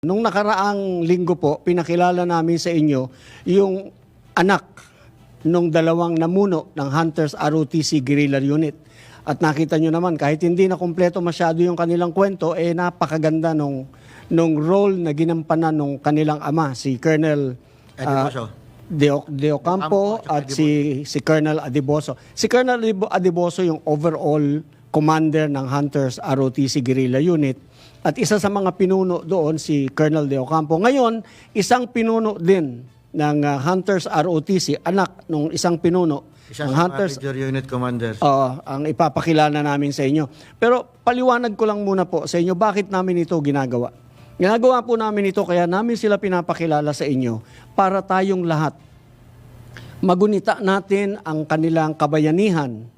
Nung nakaraang linggo po, pinakilala namin sa inyo yung anak nung dalawang namuno ng Hunters ROTC Guerrilla Unit. At nakita nyo naman, kahit hindi na kumpleto masyado yung kanilang kwento, eh napakaganda nung, nung role na ginampanan nung kanilang ama, si Colonel Adiboso. ah, Deo, Deo Campo Campo at si, si Colonel Adiboso. Si Colonel Adibo- Adiboso yung overall commander ng Hunters ROTC Guerrilla Unit. At isa sa mga pinuno doon si Colonel De Ocampo. Ngayon, isang pinuno din ng ah, Hunters ROTC, anak ng isang pinuno Isa Hunters major unit commanders. Oo, ang ipapakilala namin sa inyo. Pero paliwanag ko lang muna po sa inyo bakit namin ito ginagawa. Ginagawa po namin ito kaya namin sila pinapakilala sa inyo para tayong lahat magunita natin ang kanilang kabayanihan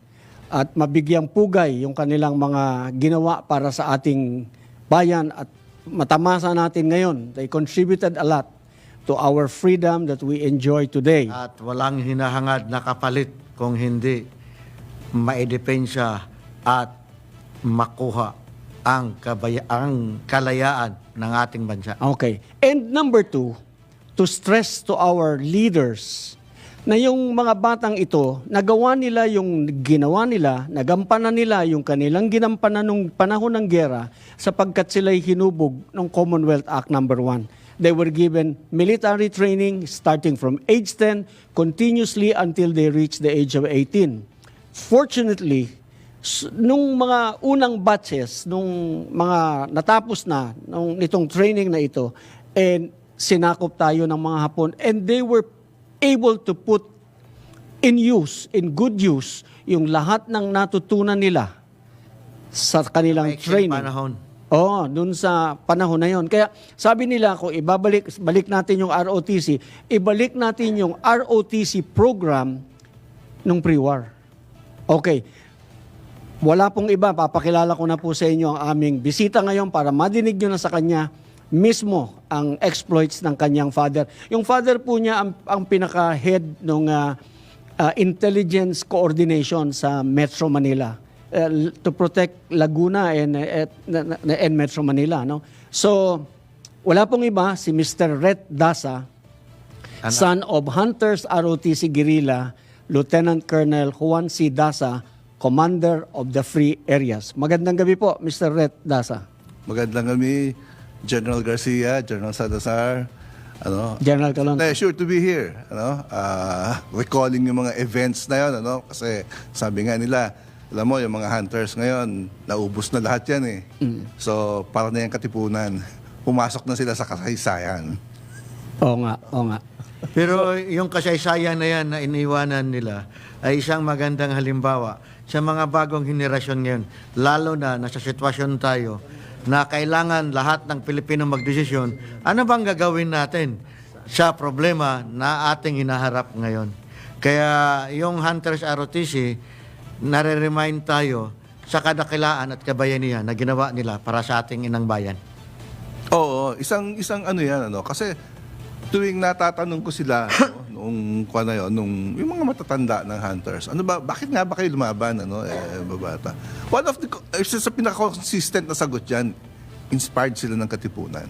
at mabigyang pugay yung kanilang mga ginawa para sa ating bayan at matamasa natin ngayon. They contributed a lot to our freedom that we enjoy today. At walang hinahangad na kapalit kung hindi maidepensya at makuha ang, kabaya- ang kalayaan ng ating bansa. Okay. And number two, to stress to our leaders na yung mga batang ito, nagawa nila yung ginawa nila, nagampanan nila yung kanilang ginampanan nung panahon ng gera sapagkat sila'y hinubog ng Commonwealth Act number 1. They were given military training starting from age 10 continuously until they reach the age of 18. Fortunately, nung mga unang batches, nung mga natapos na nung nitong training na ito, and sinakop tayo ng mga Hapon, and they were able to put in use, in good use, yung lahat ng natutunan nila sa kanilang training. panahon. Oo, dun sa panahon na yon. Kaya sabi nila kung ibabalik balik natin yung ROTC, ibalik natin yung ROTC program nung pre-war. Okay. Wala pong iba, papakilala ko na po sa inyo ang aming bisita ngayon para madinig nyo na sa kanya mismo ang exploits ng kanyang father. Yung father po niya ang, ang pinaka-head ng intelligence coordination sa Metro Manila uh, to protect Laguna and, uh, and Metro Manila. No? So, wala pong iba, si Mr. Ret Dasa, Anak. son of Hunters ROTC Guerrilla, Lieutenant Colonel Juan C. Dasa, Commander of the Free Areas. Magandang gabi po, Mr. Ret Dasa. Magandang kami, General Garcia, General Salazar, ano, General Calon. pleasure to be here, ano, ah, recalling yung mga events na yun, ano, kasi sabi nga nila, alam mo, yung mga hunters ngayon, naubos na lahat yan eh. So, para na yung katipunan, pumasok na sila sa kasaysayan. Oo nga, oo nga. Pero yung kasaysayan na yan na iniwanan nila ay isang magandang halimbawa sa mga bagong henerasyon ngayon. Lalo na nasa sitwasyon tayo na kailangan lahat ng Pilipino magdesisyon, ano bang gagawin natin sa problema na ating hinaharap ngayon. Kaya yung Hunters ROTC, nare-remind tayo sa kadakilaan at kabayanihan na ginawa nila para sa ating inang bayan. Oo, isang isang ano yan ano kasi tuwing natatanong ko sila no, nung kuha na yun, nung yung mga matatanda ng hunters. Ano ba bakit nga ba kayo lumaban ano eh babata? One of the co- isa sa pinaka-consistent na sagot diyan, inspired sila ng katipunan.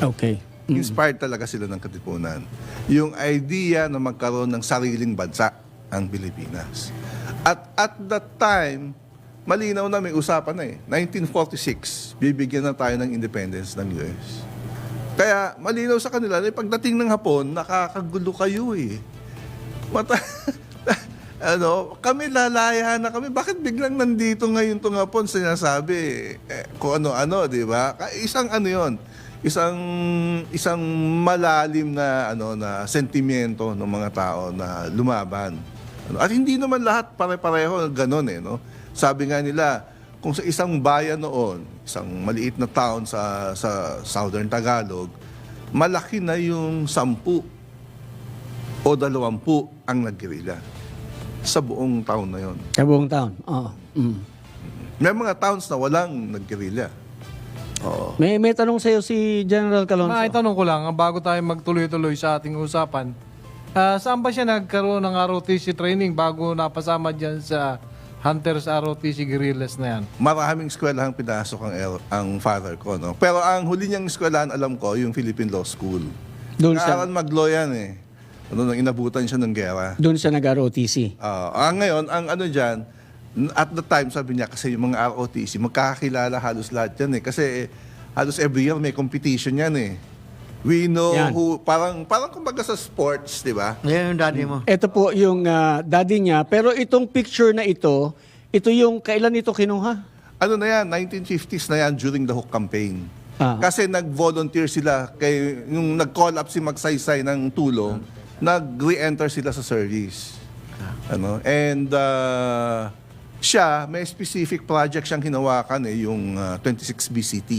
Okay. Inspired talaga sila ng katipunan. Yung idea na magkaroon ng sariling bansa ang Pilipinas. At at that time, malinaw na may usapan na eh. 1946, bibigyan na tayo ng independence ng US. Kaya malinaw sa kanila na pagdating ng Hapon, nakakagulo kayo eh. Mata ano, kami lalaya na kami. Bakit biglang nandito ngayon itong Hapon sinasabi? Eh, kung ano-ano, di ba? Isang ano yon isang isang malalim na ano na sentimiento ng mga tao na lumaban. Ano, At hindi naman lahat pare-pareho ganoon eh, no? Sabi nga nila, kung sa isang bayan noon, isang maliit na town sa sa Southern Tagalog, malaki na yung sampu o dalawampu ang naggerilya sa buong town na yon. Sa buong taon. Oo. Mm. May mga towns na walang naggerilya. Oo. May, may tanong sa iyo si General Calonso. Maitanong ko lang, ah, bago tayo magtuloy-tuloy sa ating usapan, ah, saan ba siya nagkaroon ng ROTC training bago napasama dyan sa Hunters ROTC guerrillas na yan. Maraming eskwelahang pinasok ang, ang father ko. No? Pero ang huli niyang eskwelahan, alam ko, yung Philippine Law School. Doon siya, Naaral mag-law yan eh. Ano, nang inabutan siya ng gera. doon siya nag-ROTC. Ah, ang ngayon, ang ano dyan, at the time, sabi niya, kasi yung mga ROTC, magkakakilala halos lahat yan eh. Kasi eh, halos every year may competition yan eh. We know Yan. who, parang, parang kumbaga sa sports, di ba? Yan yung daddy mo. Ito po yung ah, daddy niya. Pero itong picture na ito, ito yung kailan ito kinuha? Ano na yan, 1950s na yan during the Hook campaign. Ah. Kasi nag-volunteer sila, kay, yung nag-call up si Magsaysay ng tulong, nag-re-enter sila sa service. Ano? And uh, siya, may specific project siyang hinawakan eh, yung uh, 26 BCT.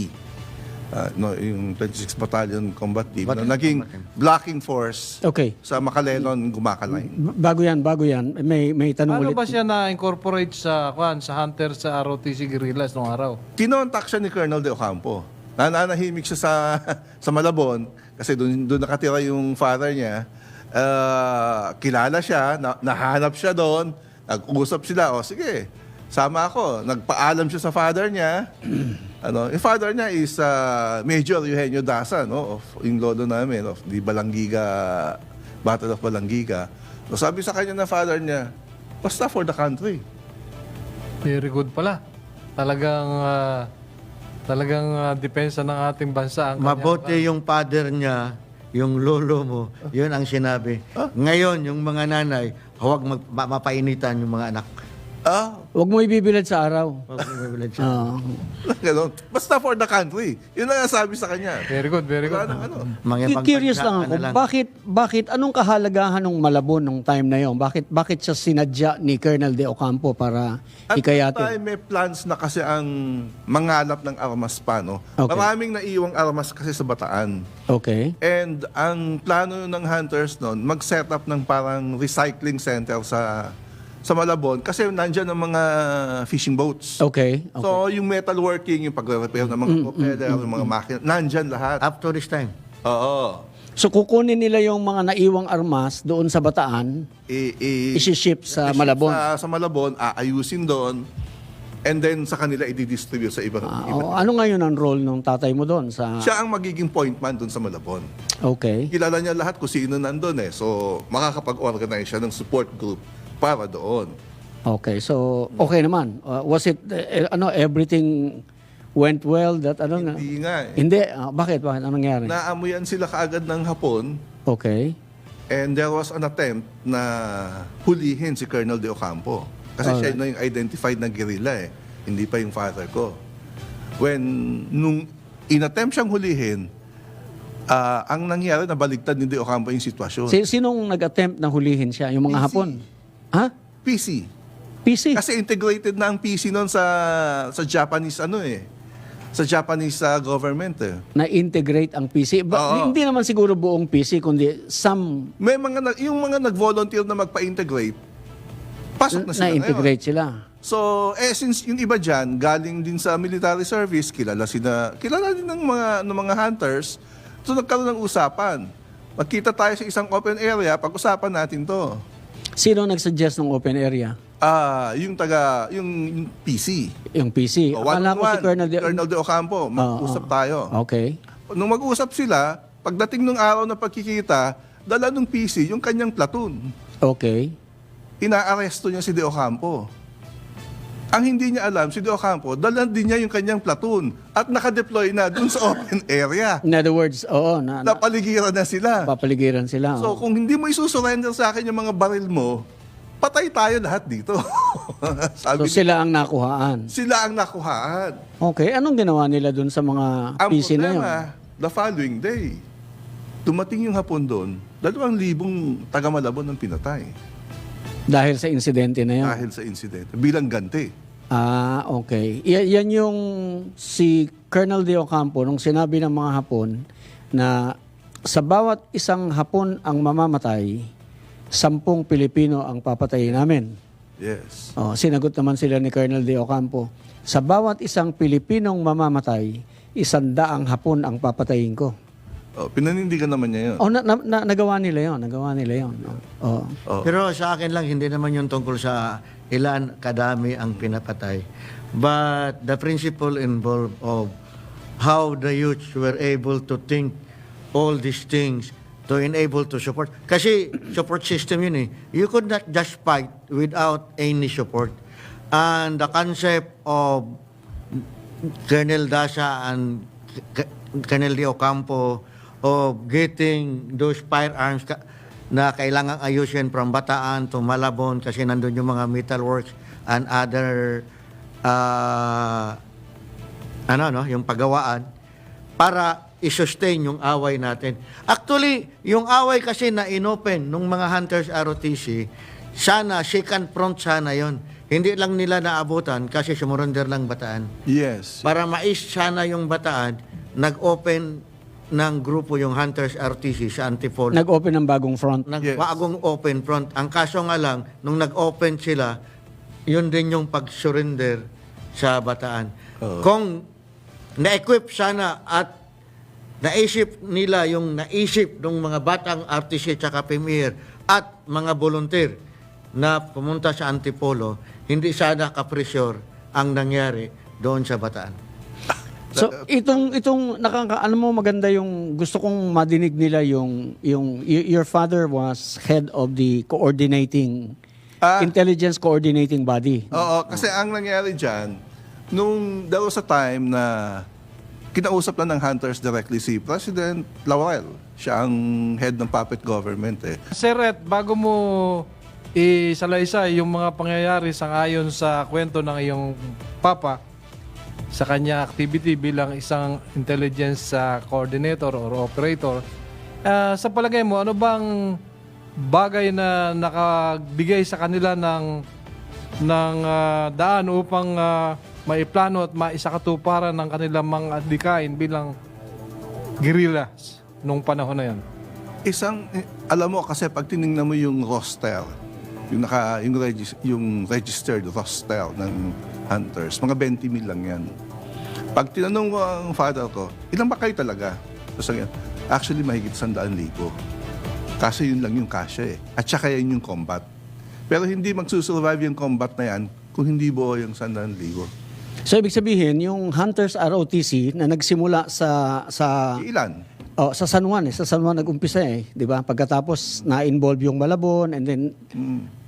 Uh, no, yung 26 Battalion Combat Team na Battalion naging Combat Team. blocking force Okay. sa Makalelon, Gumakalay. Bago yan, bago yan. May, may tanong Paano ulit. ba siya na-incorporate sa, kwan, sa Hunters sa ROTC guerrillas nung araw? Kinontak siya ni Colonel De Ocampo. Nananahimik siya sa, sa Malabon kasi doon, doon nakatira yung father niya. Ah, kilala siya, na, nahanap siya doon, nag-usap sila, o sige, sama ako. Nagpaalam siya sa father niya. Ano, yung father niya is ah, Major Eugenio Daza, no, of, yung lodo namin, of the Balangiga, Battle of Balangiga. So sabi sa kanya ng father niya, basta for the country. Very good pala. Talagang ah, talagang ah, depensa ng ating bansa ang Mabuti yung father niya, yung lolo mo, yun ang sinabi. Ngayon, yung mga nanay, huwag mag- ma- mapainitan yung mga anak. Ah, Huwag mo ibibilad sa araw. Ah. Ganon. Basta for the country. Yun lang ang sabi sa kanya. Very good, very Wala good. nang ano. Cu- Curious lang ako, lang. bakit, bakit, anong kahalagahan ng Malabon nung time na yon? Bakit, bakit siya sinadya ni Colonel De Ocampo para At hikayatin? time, may plans na kasi ang mangalap ng armas pa, no? Okay. Maraming naiwang armas kasi sa Bataan. Okay. And ang plano ng hunters noon, mag-set up ng parang recycling center sa sa Malabon kasi nandyan ang mga fishing boats. Okay. okay. So, yung metalworking, yung pagre-repair ng mga propeller, yung mga makina, nandyan lahat. Up to this time. Oo. So kukunin nila yung mga naiwang armas doon sa Bataan, I- i- isi-ship sa i-ship Malabon. Sa, sa Malabon, aayusin doon, and then sa kanila i-distribute sa ibang Ah, iba. o, ano ngayon ang role ng tatay mo doon sa Siya ang magiging point man doon sa Malabon. Okay. Kilala niya lahat kung sino nandun eh. So, makakapag-organize siya ng support group para doon. Okay. So okay naman. Uh, was it eh, ano everything went well that ano? Hindi nga eh. Hindi. Ah, bakit? Bakit? Anong nangyari? Naamuyan sila kaagad ng Hapon Okay. and there was an attempt na hulihin si Colonel De Ocampo. Kasi siya na yung identified na guerrilla eh. Hindi pa yung father ko. When, nung inattempt siyang hulihin, ah, ang nangyari, nabaligtad ni De Ocampo yung sitwasyon. Si, sinong nag-attempt na hulihin siya? Yung mga PC. Hapon? Ha? PC. PC? Kasi integrated na ang PC noon sa sa Japanese ano eh. Sa Japanese ah, government eh. Na-integrate ang PC. Ba- Oo. Hindi naman siguro buong PC, kundi some May mga nag- yung mga nag-volunteer na magpa-integrate, pasok na sila ngayon. na-integrate sila. So, eh since yung iba diyan galing din sa military service, kilala sila, kilala din ng mga ng mga hunters. So nagkaroon ng usapan. Magkita tayo sa isang open area, pag-usapan natin 'to. Sino nag-suggest ng open area? Ah, yung taga yung, PC. Yung PC. O, Akala ko si Colonel De... Colonel De Ocampo, mag-usap tayo. Okay. Nung mag-usap sila, pagdating ng araw na pagkikita, dala ng PC yung kanyang platoon. Okay. Inaaresto niya si De Ocampo. Ang hindi niya alam, si De Ocampo, dala din niya yung kanyang platoon at nakadeploy na dun sa open area. In other words, oo, na, na, Napaligiran na sila. papaligiran sila. So oo. kung hindi mo isusurrender sa akin yung mga baril mo, patay tayo lahat dito. so Sabi sila ang nakuhaan. sila ang nakuhaan. Okay, anong ginawa nila dun sa mga Ang PC na yun? problema, the following day, dumating yung hapon doon, dalawang libong taga Malabon ang pinatay Dahil sa insidente na yun. dahil sa incident. Bilang ganti. Ah, okay. Y- yan yung si Colonel De Ocampo nung sinabi ng mga Hapon na sa bawat isang Hapon ang mamamatay, sampung Pilipino ang papatayin namin. Yes. Oh, sinagot naman sila ni Colonel De Ocampo, sa bawat isang Pilipinong mamamatay, isandaang Hapon ang papatayin ko. Oh, pinanindigan naman niya yun. Oh, na, na, na- nagawa nila 'yon, nagawa nila 'yon. Oh. Oh. Pero sa akin lang, hindi naman yung tungkol sa ilan kadami ang pinapatay. But the principle involved of how the youths were able to think all these things to enable to support. Kasi support system yun eh. You could not just fight without any support. And the concept of Colonel Dasa and Colonel De Ocampo of getting those firearms ka- na kailangang ayusin from Bataan to Malabon kasi nandun yung mga metalworks and other uh, ano no, yung pagawaan para i-sustain yung away natin. Actually, yung away kasi na inopen nung mga Hunters ROTC, sana second front sana yon. Hindi lang nila naabutan kasi sumurrender lang Bataan. Yes. Para mais sana yung Bataan, nag-open ng grupo yung Hunters RTC sa Antipolo. Nag-open ng bagong front. Yes. Nagbaagong open front. Ang kaso nga lang, nung nag-open sila, yun din yung pag-surrender sa Bataan. Kung na-equip sana at naisip nila yung naisip ng mga batang RTC tsaka Premier at mga volunteer na pumunta sa Antipolo, hindi sana kapresyur ang nangyari doon sa Bataan. So itong itong nakaka ano mo maganda yung gusto kong madinig nila yung yung y- your father was head of the coordinating Ah. intelligence coordinating body. Oo, kasi ang nangyari dyan, nung there was a time na kinausap na ng hunters directly si President Laurel. Siya ang head ng puppet government eh. Sir Ed, bago mo isalaysay yung mga pangyayari sa ayon sa kwento ng iyong papa sa kanya activity bilang isang intelligence ah, coordinator or operator, ah, sa palagay mo, ano bang bagay na nakagbigay sa kanila ng ng ah, daan upang ah, maiplano at maisakatuparan ng kanilang mga adikain bilang guerrillas nung panahon na yan? Isang, eh, alam mo kasi pag tiningnan mo yung roster, yung, naka, yung, regis- yung registered roster ng hunters, mga 20 mil lang yan. Pag tinanong ko ang father ko, ilan ba kayo talaga? Tapos actually mahigit sandaan libo. Kasi yun lang yung kasya eh. At saka yan yung combat. Pero hindi magsusurvive yung combat na yan kung hindi buo yung sandaan libo. So ibig sabihin yung Hunters ROTC na nagsimula sa sa Ilan? oh, sa San Juan eh, sa San Juan nag-umpisa eh, 'di ba? Pagkatapos na-involve yung Malabon and then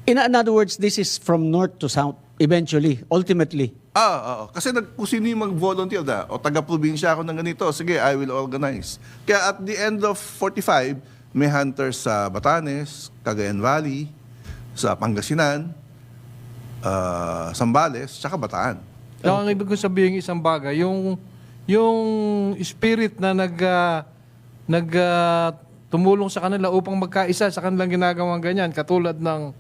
in, in other words this is from north to south eventually, ultimately. Ah, oo. Kasi nag, kung sino yung mag-volunteer na, o taga-probinsya ako ng ganito, sige, I will organize. Kaya at the end of 45, may hunters sa Batanes, Cagayan Valley, sa Pangasinan, ah, Sambales, tsaka Bataan. So, ang ibig kong sabihin isang bagay, yung yung spirit na nag ah, nag ah, tumulong sa kanila upang magkaisa sa kanilang ginagawang ganyan katulad ng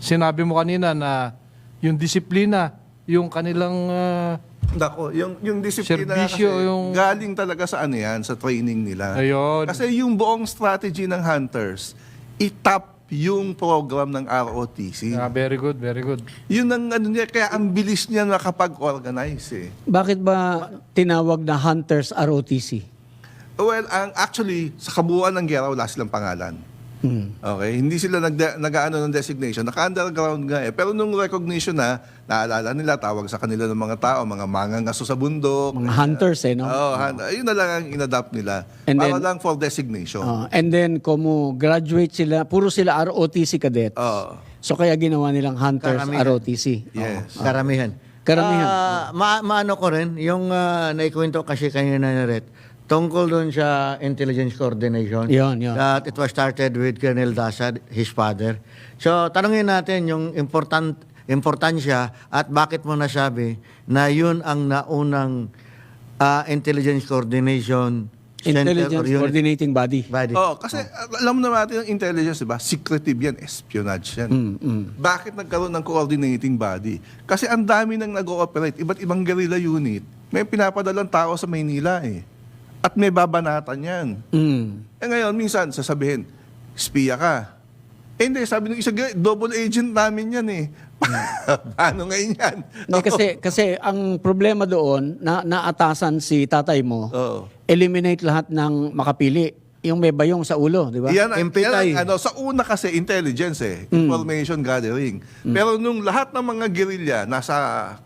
sinabi mo kanina na yung disiplina, yung kanilang ah, Dako, yung, yung disiplina kasi, yung- galing talaga sa ano yan, sa training nila. Ayun. Kasi yung buong strategy ng hunters, itap yung program ng ROTC. ah, very good, very good. Yun ang ano niya, kaya ang bilis niya nakapag-organize eh. Bakit ba tinawag na Hunters ROTC? Well, ang actually, sa kabuuan ng gera, wala silang pangalan. Hmm. Okay? Hindi sila nag nag-ano ng designation. Naka-underground nga eh. Pero nung recognition na, naalala nila, tawag sa kanila ng mga tao, mga mangangaso sa bundok. Mga hunters eh, no? Oo, han- ayun na lang ang inadapt nila. And para then- lang for designation. Ah, and then kumu graduate sila, puro sila ROTC cadets. Oo. So kaya ginawa nilang Hunters Karamihan. ROTC. Yes. Karamihan. Karamihan. Ah, ma- maano ko rin, yung uh, naikwento kasi kanina ni Ret, tungkol doon sa intelligence coordination. Yun, yun. That it was started with Colonel Dasad, his father. So, tanungin natin yung important importansya at bakit mo nasabi na yun ang naunang ah, intelligence coordination center Intelligence Coordinating Body. body. Oo, kasi uh, alam naman natin ang intelligence, di ba? Secretive yan, espionage yan. Mm, Bakit nagkaroon ng coordinating body? Kasi ang dami nang nag-ooperate, iba't ibang guerrilla unit. May pinapadalang tao sa Maynila eh. At may babanatan yan. Mm. Eh ngayon, minsan, sasabihin, espiya ka. Eh hindi, sabi ng isa, double agent namin yan eh. Paano ngayon yan? Hindi, kasi, kasi ang problema doon, na naatasan si tatay mo, Oo. eliminate lahat ng makapili. Yung may bayong sa ulo, di ba? Yan, ang- yan ang ano, sa una kasi intelligence eh, information gathering. Pero nung lahat ng mga guerrilla nasa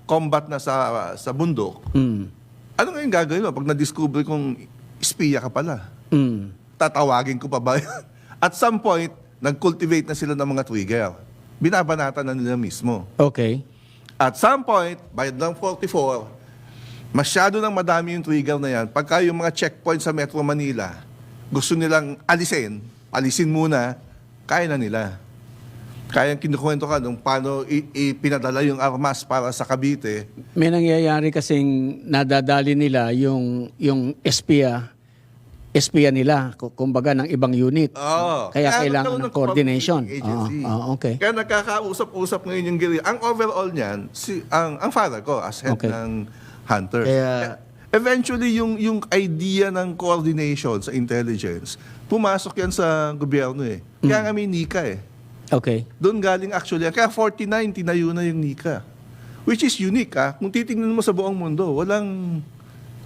combat na sa sa bundok, Mm. Ano ngayon gagawin mo pag na-discover kong espiya ka pala? Mm. Tatawagin ko pa ba? At some point, nag-cultivate na sila ng mga trigger. Binabanatan na nila mismo. Okay. At some point, by ng 44, masyado nang madami yung trigger na yan. Pagka yung mga checkpoint sa Metro Manila, gusto nilang alisin, alisin muna, kaya na nila. Kaya kinukwento ka nung paano ipinadala yung armas para sa Cavite. May nangyayari kasing nadadali nila yung yung espiya espiya nila, ku- kumbaga ng ibang unit. Oo. Kaya kailangan nagkaroon ng coordination. Oo, oo, okay. Kaya nagkakausap-usap ngayon yung guerrilla. Ang overall niyan, si, ang, ang father ko as head Okay. ng Hunter. Kaya- Eventually, yung, yung idea ng coordination sa intelligence, pumasok yan sa gobyerno eh. Kaya nga may NICA eh. Okay. Doon galing actually. Kaya 49, tinayo na yung NICA. Which is unique ah. Kung titingnan mo sa buong mundo, walang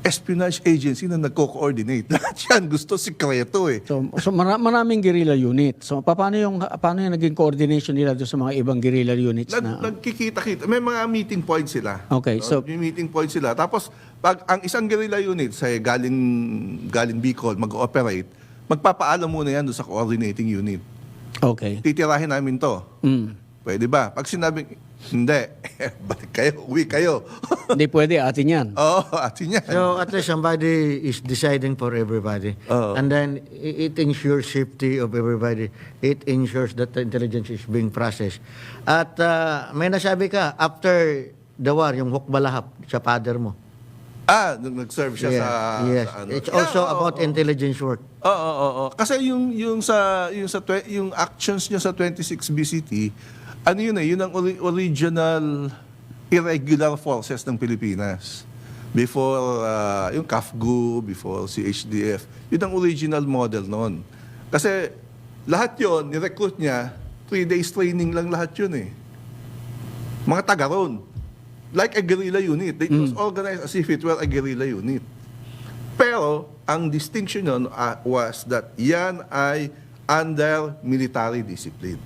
espionage agency na nagko-coordinate. Lahat yan gusto sikreto eh. So, so mara- maraming guerrilla unit. So pa- paano yung paano yung naging coordination nila doon sa mga ibang guerrilla units Nag, na nagkikita-kita. May mga meeting points sila. Okay, so- May meeting points sila. Tapos, pag ang isang guerrilla unit, say, galing, galing Bicol, mag-ooperate, magpapaalam muna yan doon sa coordinating unit. Okay. Titirahin namin to. Mm. Pwede ba? Pag sinabing, hindi, balik kayo, uwi kayo. Hindi pwede atin 'yan. Oo, atin yan. So at least somebody is deciding for everybody. Oo. And then it ensures safety of everybody. It ensures that the intelligence is being processed. At ah, may nasabi ka, after the war, yung hukbalahap sa father mo. Ah, nag-serve siya Yeah, sa, yes. sa ano. It's also Yeah, oo, about oo. intelligence work. Oo, oo, oo. Kasi yung yung sa yung sa twe- yung actions niya sa 26 BCT, ano yun eh, yun ang ori- original irregular forces ng Pilipinas. Before uh, yung CAFGU, before si HDF, yun ang original model noon. Kasi lahat yon ni-recruit niya, three days training lang lahat yun eh. Mga taga ron. Like a guerrilla unit. It was organized as if it were a guerrilla unit. Pero, ang distinction nun ah, was that yan ay under military discipline.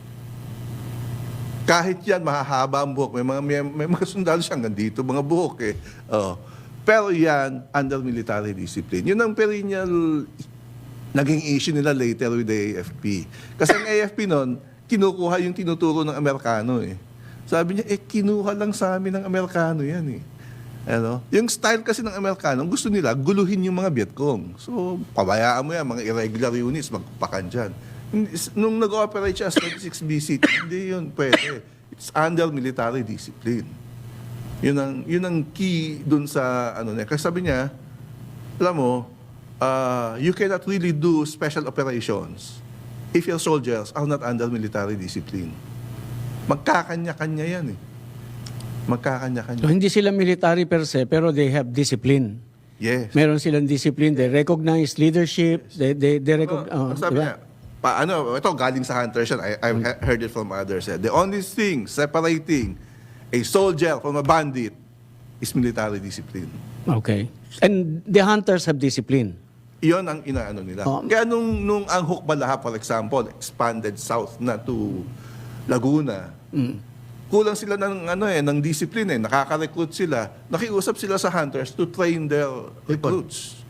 Kahit yan, mahahaba ang buhok. May mga, may, may mga sundalo siyang ganito, mga buhok eh. Oh. Pero yan, under military discipline. Yun ang perennial naging issue nila later with the AFP. Kasi ang AFP nun, kinukuha yung tinuturo ng Amerikano eh. Sabi niya, eh, kinuha lang sa amin ng Amerikano yan eh. Ano? Yung style kasi ng Amerikano, gusto nila guluhin yung mga Vietcong. So, pabayaan mo yan, mga irregular units, magpakan dyan. Nung nag-operate siya sa 26 BC, hindi yun pwede. It's under military discipline. Yun ang, yun ang key dun sa, ano niya. Kasi sabi niya, alam mo, uh, you cannot really do special operations if your soldiers are not under military discipline. Magkakanya-kanya yan eh. Magkakanya-kanya. So, hindi sila military per se, pero they have discipline. Yes. Meron silang discipline. They recognize leadership. They, they, they recognize... Ano, sabi niya, pa, ano, ito galing sa hunters yan. I, I've he- heard it from others. eh. The only thing separating a soldier from a bandit is military discipline. Okay. And the hunters have discipline. Iyon ang inaano nila. Oh. Kaya nung, nung ang Hukbalaha, for example, expanded south na to Laguna, kulang sila ng, ano eh, ng discipline eh. Nakaka-recruit sila. Nakiusap sila sa hunters to train their recruits.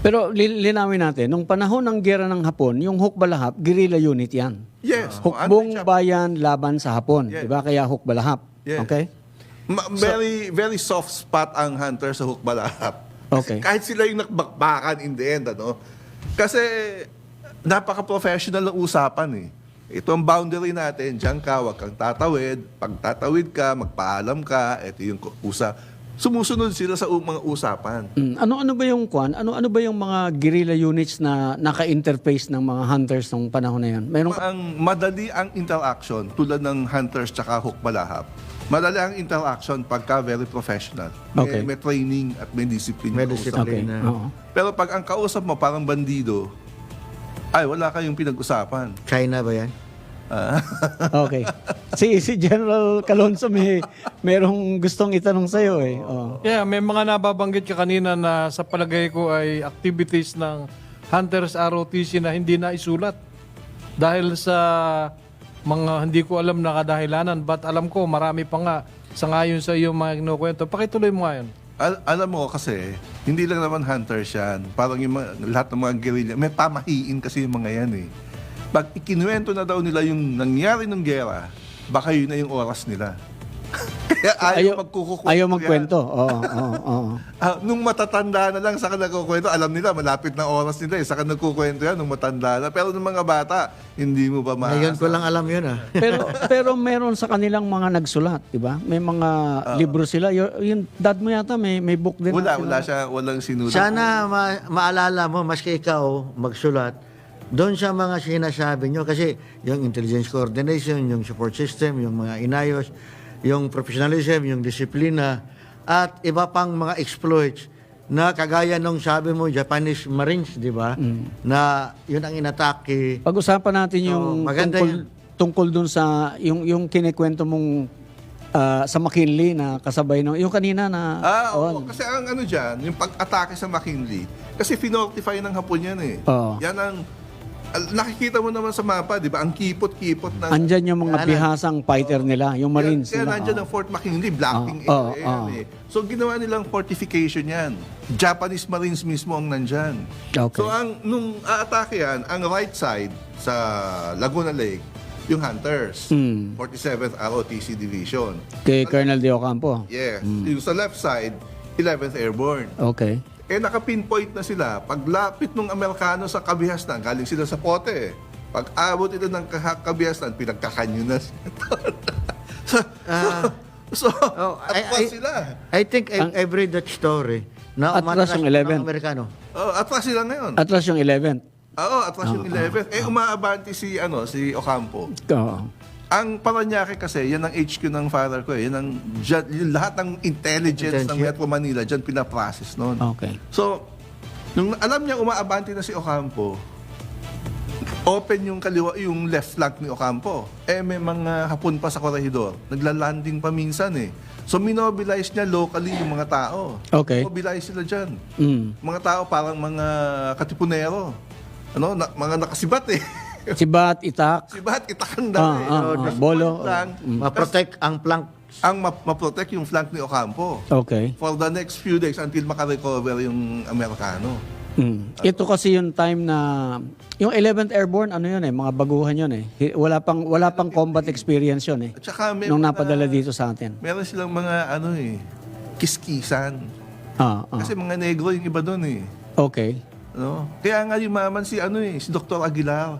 Pero li- linawin natin, nung panahon ng gera ng Hapon, yung Hukbalahap, guerrilla unit yan. Yes. Hukbong Anti-Chap- bayan laban sa Hapon. Yes. Di ba? Kaya Hukbalahap. Yes. Okay? Ma- very very soft spot ang hunter sa Hukbalahap. Kasi Okay. kahit sila yung nakbakbakan in the end, ano? Kasi napaka-professional ng usapan eh. Ito ang boundary natin, diyan ka, wag kang tatawid. Pag tatawid ka, magpaalam ka, ito yung usa. Sumusunod sila sa mga usapan. Mm, Ano-ano ba yung kwan? Ano-ano ba yung mga guerrilla units na naka-interface ng mga hunters nung panahon na yan? Meron Ang madali ang interaction tulad ng hunters tsaka hukbalahap. Madali ang interaction pagka very professional. May, Okay. may training at may discipline. May discipline. Okay. na- Oo. Pero pag ang kausap mo parang bandido, ay wala kayong pinag-usapan. China ba yan? Okay. Si si General Calonso may merong gustong itanong sa iyo eh. Oh. Yeah, may mga nababanggit ka kanina na sa palagay ko ay activities ng Hunter's ROTC na hindi na isulat. Dahil sa mga hindi ko alam na kadahilanan, but alam ko marami pa nga sa ngayon sa iyong mga kinukwento. Pakituloy mo ngayon. Al- alam mo kasi, hindi lang naman hunters yan. Parang yung mga, lahat ng mga guerrilla, may pamahiin kasi yung mga yan eh. Pag ikinuwento na daw nila yung nangyari ng gera, baka yun na yung oras nila. Kaya ayaw, magkukukwento ayaw magkwento. Oo, oo, oo. Ah, nung matatanda na lang, saka nagkukwento, alam nila, malapit na oras nila eh. Saka nagkukwento yan, nung matanda na. Pero nung mga bata, hindi mo ba maasa? Ngayon ko lang alam yun ah. pero pero meron sa kanilang mga nagsulat, 'di ba? May mga libro sila. Yung, yung dad mo yata may may book din. Wala, wala siya, walang sinulat. Sana ma- maalala mo, maski ikaw magsulat, doon sa mga sinasabi nyo, kasi yung intelligence coordination, yung support system, yung mga inayos, yung professionalism, yung disiplina, at iba pang mga exploits na kagaya nung sabi mo, Japanese Marines, di ba? Na yun ang inatake. Pag-usapan natin yung Oo, maganda tungkol, yan. tungkol dun sa yung yung kinikwento mong ah, sa McKinley na kasabay ng yung kanina na Ah, oh, oo. Kasi ang ano dyan, yung pag-atake sa McKinley, kasi finortify ng Hapon yan eh. Oo. Yan ang, nakikita mo naman sa mapa, di ba? Ang kipot-kipot ng... andyan yung mga bihasang fighter nila, yung Marines Kaya, kaya nila. nandyan ang Fort McKinley, blocking Oo, area oo, yan oo. eh. So ginawa nilang fortification yan. Japanese Marines mismo ang nandyan. Okay. So ang nung aatake yan, ang right side sa Laguna Lake, yung Hunters, Hmm. 47th ROTC Division. Kay Colonel De Ocampo. Yes. Hmm. Yung sa left side, 11th Airborne. Okay. Eh nakapinpoint na sila. Paglapit ng Amerikano sa kabihasnan, galing sila sa pote eh. Pag abot ito ng kabihasnan, pinagkakanyo na sila. so, so, Oh, I- atras I- sila. I think I, I've read that story. Na Atras umatras yung 11. ng Amerikano. Oh, atras sila ngayon. Atlas yung 11th. Oo, atras yung 11th. Eh, umaabanti si, ano, si Ocampo. Oo. Ang Paranaque kasi, yan ang HQ ng father ko eh. Yan ang, dyan, yung lahat ng intelligence ng. Metro Manila, dyan pinaprocess noon. Okay. So, nung alam niya umaabanti na si Ocampo, open yung kaliwa, yung left flank ni Ocampo. Eh, may mga hapon pa sa korehidor. Nagla-landing pa minsan eh. So, minobilize niya locally yung mga tao. Okay. Mobilize sila dyan. Mm. Mga tao parang mga katipunero. Ano, na, mga nakasibat eh. Sibat, Itak. Sibat, itakanda Ah, eh. ah, So, ah, just bolo. lang, Ma-protect ang plank. ang ma- ma-protect yung flank ni Ocampo Okay. for the next few days until makarecover yung Amerikano. Mm. Ito kasi yung time na yung 11th Airborne ano yun eh, mga baguhan yun eh. Wala pang wala pang combat experience yun eh. At saka may Nung mga- napadala dito sa atin. Meron silang mga ano eh, kiskisan. Ah, ah. Kasi mga negro yung iba doon eh. Okay. No? Kaya nga yumaman si ano eh, si Dr. Aguilar.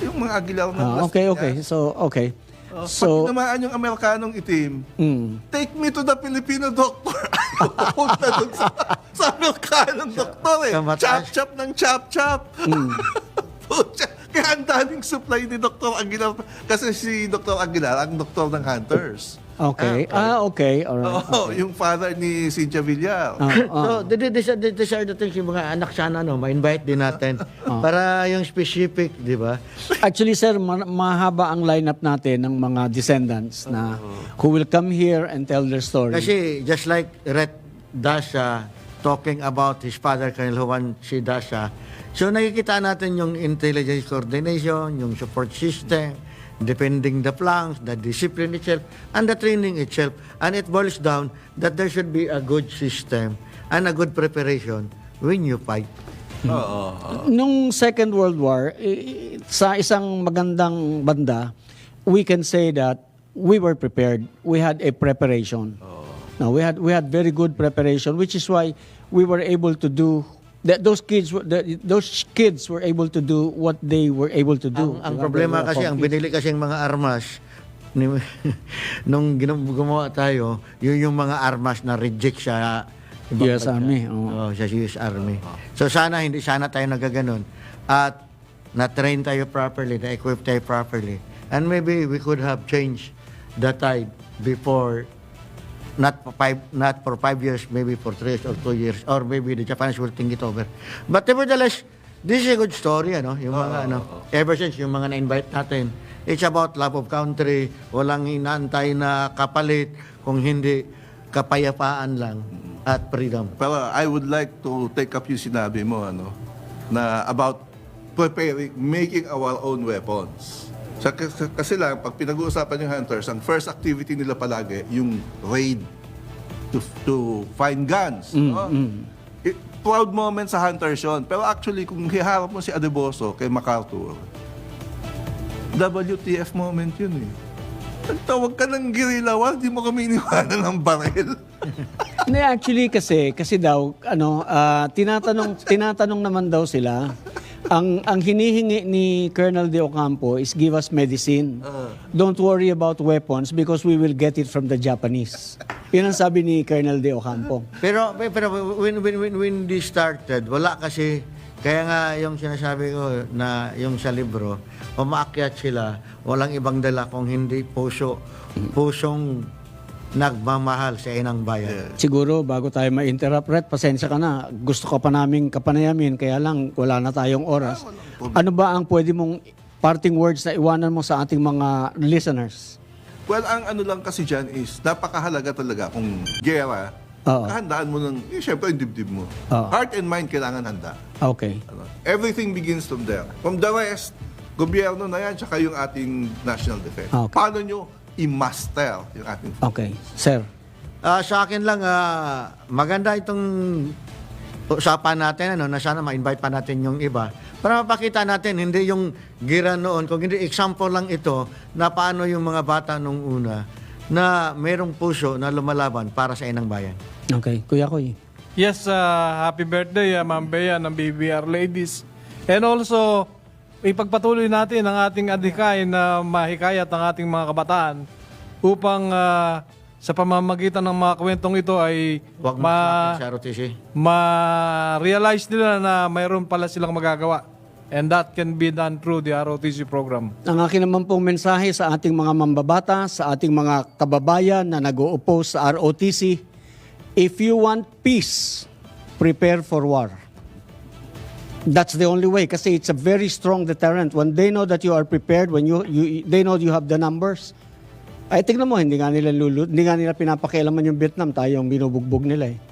Yung mga Aguilar na Ah, okay, okay. So, okay. Oh, pag So, tinamaan yung Amerikanong itim, mm. take me to the Filipino doctor. Ayaw pupunta dun sa, sa Amerikanong doktor eh. Kamataas. Chop-chop ng chop-chop. Mm. Pucha, Kaya ang daming supply ni Dr. Aguilar. Kasi si Dr. Aguilar, ang doktor ng Hunters. Okay. Ah, okay. Alright. Oo, yung father ni Cynthia Villar. Ah, ah. So, these these are, these are the things yung mga anak sana, no, ma-invite din natin. para yung specific, di ba? Actually, sir, ma- mahaba ang lineup natin ng mga descendants na who will come here and tell their story. Kasi just like Ret Dasha talking about his father, Colonel Juan C. Dasha, so nakikita natin yung intelligence coordination, yung support system, defending the flanks, the discipline itself, and the training itself. And it boils down that there should be a good system and a good preparation when you fight. Oo. Nung Second World War, sa isang magandang banda, we can say that we were prepared. We had a preparation. No, we had we had very good preparation, which is why we were able to do that. Those kids, were, the, those kids were able to do what they were able to do. Ang, ang Diba? problema They were kasi, ang binili kasi mga armas, ni, nung ginam- gumawa tayo, yun yung mga armas na reject sa ibang US bansa. Army, oo. Oo, sa US Army. So sana, hindi sana tayo nagaganon. At na-train tayo properly, na-equip tayo properly. And maybe we could have changed the tide before not for five not for five years, maybe for three years or two years, or maybe the Japanese will think it over. But nevertheless, this is a good story, ano? Yung mga ano, ever since yung mga na-invite natin, it's about love of country, walang inaantay na kapalit, kung hindi kapayapaan lang at freedom. Pero I would like to take up yung sinabi mo, ano. na about preparing, making our own weapons. Sa, kasi, lang, pag pinag-uusapan yung hunters, ang first activity nila palagi, yung raid to, to find guns. no? It- proud moment sa hunters yun. Pero actually, kung hiharap mo si Adeboso kay MacArthur, WTF moment yun eh. Nagtawag ka ng guerrilla war, di mo kami iniwanan ng baril. Hindi, actually kasi, kasi daw, ano, ah, tinatanong, tinatanong naman daw sila, ang ang hinihingi ni Colonel De Ocampo is give us medicine. Don't worry about weapons because we will get it from the Japanese. Yun ang sabi ni Colonel De Ocampo. Pero pero when when when when this started, wala kasi kaya nga yung sinasabi ko na yung sa libro, umaakyat sila, walang ibang dala kung hindi puso, pusong nagmamahal sa inang bayan. Siguro, bago tayo ma-interrupt, Red, pasensya ka na. Gusto ka pa naming kapanayamin, kaya lang wala na tayong oras. Ano ba ang pwede mong parting words na iwanan mo sa ating mga listeners? Well, ang ano lang kasi dyan is, napakahalaga talaga kung gera, Oo. kahandaan mo ng, eh, syempre yung dibdib mo. Oo. Heart and mind kailangan handa. Okay. Ano? Everything begins from there. From the rest, gobyerno na yan, tsaka yung ating national defense. Okay. Paano nyo i-master yung ating Okay. Sir. Ah, sa akin lang ah, maganda itong usapan natin ano na sana ma-invite pa natin yung iba para mapakita natin hindi yung gira noon kung hindi example lang ito na paano yung mga bata nung una na merong puso na lumalaban para sa inang bayan. Okay. Kuya Koy. Yes, uh, happy birthday, uh, Ma'am Bea ng BBR Ladies. And also, ipagpatuloy natin ang ating adhikain na mahikayat ang ating mga kabataan upang uh, sa pamamagitan ng mga kwentong ito ay Huwag mo ma- sa ROTC. ma-realize nila na mayroon pala silang magagawa. And that can be done through the ROTC program. Ang akin naman pong mensahe sa ating mga mambabata, sa ating mga kababayan na nag-o-oppose sa ROTC, if you want peace, prepare for war. That's the only way kasi it's a very strong deterrent. When they know that you are prepared, when you, you they know you have the numbers, ay tignan mo, hindi nga nila lulu, hindi nga nila pinapakialaman yung Vietnam, tayo ang binubugbog nila eh.